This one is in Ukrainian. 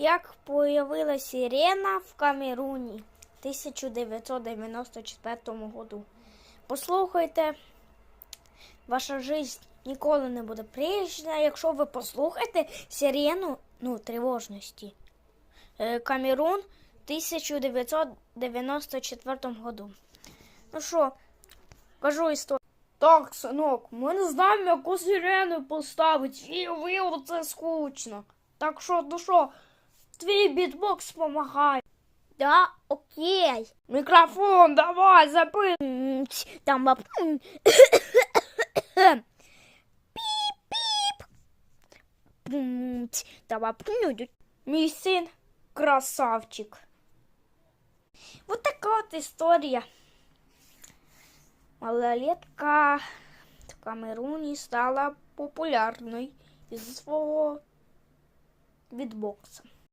Як появилась сирена в Камеруні в 1994 году. Послухайте, ваша життя ніколи не буде прежня, якщо ви послухаєте сирену ну, тривожності. Е, Камерун в 1994 году. Ну що, кажу історію. Так, синок, ми не знаємо, яку сирену поставити. І ви це скучно. Так що, ну що, твій бітбокс помагає. Да, окей. Мікрофон, давай, запи. Там баб. Піп-піп. Там баб. Мій син красавчик. Вот така от історія. Малолетка в Камеруні стала популярною із свого відбокса.